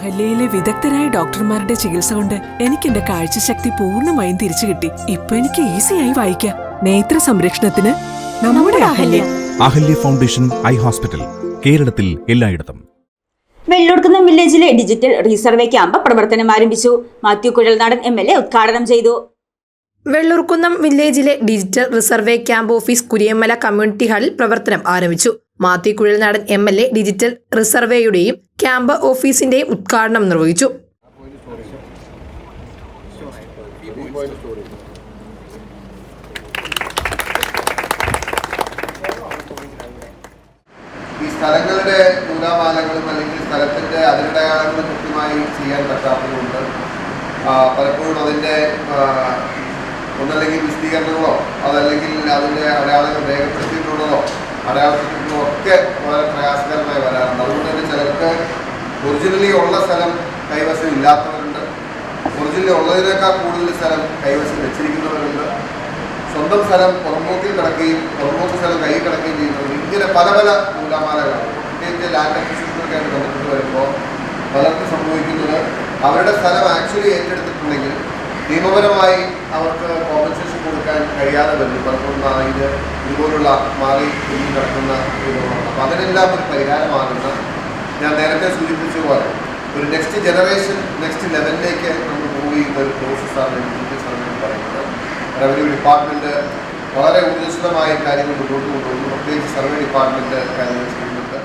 അഹല്യയിലെ വിദഗ്ധരായ ഡോക്ടർമാരുടെ ചികിത്സ കൊണ്ട് എനിക്ക് എന്റെ കാഴ്ചശക്തി പൂർണമായും തിരിച്ചു കിട്ടി. ഇപ്പൊ എനിക്ക് ഈസിയായി വായിക്കാം. നേത്ര സംരക്ഷണത്തിന് നമ്മുടെ Ahalya. Ahalya foundation eye hospital കേരളത്തിൽ എല്ലായിടത്തും. വെള്ളൂർക്കുന്നം വില്ലേജിലെ ഡിജിറ്റൽ റീസർവേ ക്യാമ്പ് പ്രവർത്തനം ആരംഭിച്ചു. Mathew Kuzhalnadan M L A ഉദ്ഘാടനം ചെയ്തു. വെള്ളൂർക്കുന്നം വില്ലേജിലെ digital resurvey camp office Kuriyammala community ഹാളിൽ പ്രവർത്തനം ആരംഭിച്ചു. Mathew Kuzhalnadan M L A digital റിസർവേയുടെയും camp ഓഫീസിന്റെയും ഉദ്ഘാടനം നിർവഹിച്ചു. ഈ സ്ഥലങ്ങളുടെ നൂലാമാലകളും അല്ലെങ്കിൽ സ്ഥലത്തിന്റെ അതിരടയാളങ്ങളും കൃത്യമായി ചെയ്യാൻ പറ്റാത്തതുകൊണ്ട് പലപ്പോഴും അതിന്റെ ഒന്നല്ലെങ്കിൽ വിശദീകരണങ്ങളോ അതല്ലെങ്കിൽ അതിന്റെ അടയാളങ്ങൾ രേഖപ്പെടുത്തിയിട്ടുള്ളതോ അടയാളപ്പെടുത്തിയിട്ടുള്ളതോ ഒറിജിനലി ഉള്ള സ്ഥലം കൈവശം ഇല്ലാത്തവരുണ്ട്. ഒറിജിനലി ഉള്ളതിനേക്കാൾ കൂടുതൽ സ്ഥലം കൈവശം വെച്ചിരിക്കുന്നവരുണ്ട്. സ്വന്തം സ്ഥലം പുറമ്പോക്കിൽ കിടക്കുകയും പുറമ്പോക്ക് സ്ഥലം കൈ കിടക്കുകയും ചെയ്യുന്നത് ഇങ്ങനെ പല പല നൂലാമാലകളാണ് പ്രത്യേകിച്ച് ലാൻഡ് അക്വിസിഷനൊക്കെയായിട്ട് ബന്ധപ്പെട്ട് വരുമ്പോൾ പലർക്കും സംഭവിക്കുന്നത് അവരുടെ സ്ഥലം ആക്ച്വലി ഏറ്റെടുത്തിട്ടുണ്ടെങ്കിൽ നിയമപരമായി അവർക്ക് കോമ്പൻസേഷൻ കൊടുക്കാൻ കഴിയാതെ വരുന്നു പലപ്പോഴും ഇത് ഇതുപോലുള്ള മാറി കുഞ്ഞു കിടക്കുന്ന അതിനെല്ലാം ഒരു പരിഹാരമാകുന്ന ഞാൻ നേരത്തെ സൂചിപ്പിച്ച പോലെ ഒരു നെക്സ്റ്റ് ജനറേഷൻ നെക്സ്റ്റ് ലെവലിലേക്ക് നമ്മൾ മൂവ് ചെയ്യുന്ന ഒരു പ്രോസസ്സാണ് എന്ന് പറയുന്നത്. റവന്യൂ ഡിപ്പാർട്ട്മെന്റ് വളരെ ഊർജസ്വലമായ കാര്യങ്ങൾ മുന്നോട്ട് കൊണ്ടുപോകുന്നു പ്രത്യേകിച്ച് സർവേ ഡിപ്പാർട്ട്മെന്റ് കാര്യങ്ങൾ ചെയ്യുന്നുണ്ട്.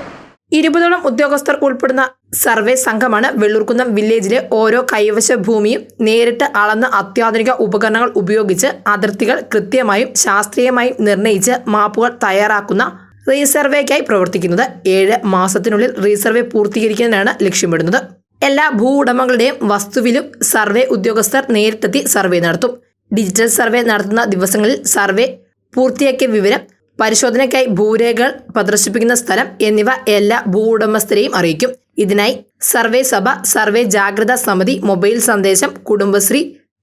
ഇരുപതോളം ഉദ്യോഗസ്ഥർ ഉൾപ്പെടുന്ന സർവേ സംഘമാണ് വെള്ളൂർക്കുന്നം വില്ലേജിലെ ഓരോ കൈവശ ഭൂമിയും നേരിട്ട് അളന്ന് അത്യാധുനിക ഉപകരണങ്ങൾ ഉപയോഗിച്ച് അതിർത്തികൾ കൃത്യമായും ശാസ്ത്രീയമായും നിർണയിച്ച് മാപ്പുകൾ തയ്യാറാക്കുന്ന റീസർവേക്കായി പ്രവർത്തിക്കുന്നത്. ഏഴ് മാസത്തിനുള്ളിൽ റീസർവേ പൂർത്തീകരിക്കുന്നതിനാണ് ലക്ഷ്യമിടുന്നത്. എല്ലാ ഭൂ ഉടമകളുടെയും വസ്തുവിലും സർവേ ഉദ്യോഗസ്ഥർ നേരിട്ടെത്തി സർവേ നടത്തും. ഡിജിറ്റൽ സർവേ നടത്തുന്ന ദിവസങ്ങളിൽ സർവേ പൂർത്തിയാക്കിയ വിവരം പരിശോധനയ്ക്കായി ഭൂരേഖകൾ പ്രദർശിപ്പിക്കുന്ന സ്ഥലം എന്നിവ എല്ലാ ഭൂ ഉടമസ്ഥരെയും അറിയിക്കും. ഇതിനായി സർവേ സഭ സർവേ ജാഗ്രതാ സമിതി മൊബൈൽ സന്ദേശം കുടുംബശ്രീ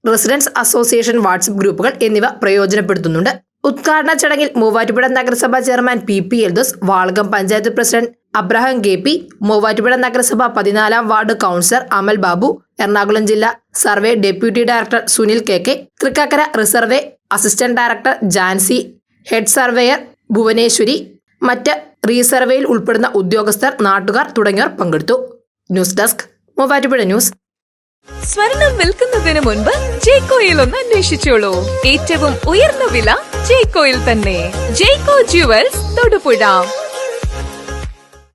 റെസിഡൻസ് അസോസിയേഷൻ വാട്സപ്പ് ഗ്രൂപ്പുകൾ എന്നിവ പ്രയോജനപ്പെടുത്തുന്നുണ്ട്. ഉദ്ഘാടന ചടങ്ങിൽ മൂവാറ്റുപുഴ നഗരസഭാ chairman P P Eldose Valakam panchayat president Abraham K P Muvattupuzha നഗരസഭ പതിനാലാം വാർഡ് കൗൺസിലർ അമൽ ബാബു എറണാകുളം ജില്ലാ survey deputy director Sunil K K Thrikkakara resurvey assistant director Jancy head surveyor Bhuvaneswari മറ്റ് റീസർവേയിൽ ഉൾപ്പെടുന്ന ഉദ്യോഗസ്ഥർ നാട്ടുകാർ തുടങ്ങിയവർ പങ്കെടുത്തു. News desk Muvattupuzha news. സ്വർണം വിൽക്കുന്നതിന് മുൻപ് ജെയ്ക്കോയിൽ ഒന്ന് അന്വേഷിച്ചോളൂ. ഏറ്റവും ഉയർന്ന വില ജെയ്ക്കോയിൽ തന്നെ. ജെയ്ക്കോ ജുവൽസ് തൊടുപുഴ.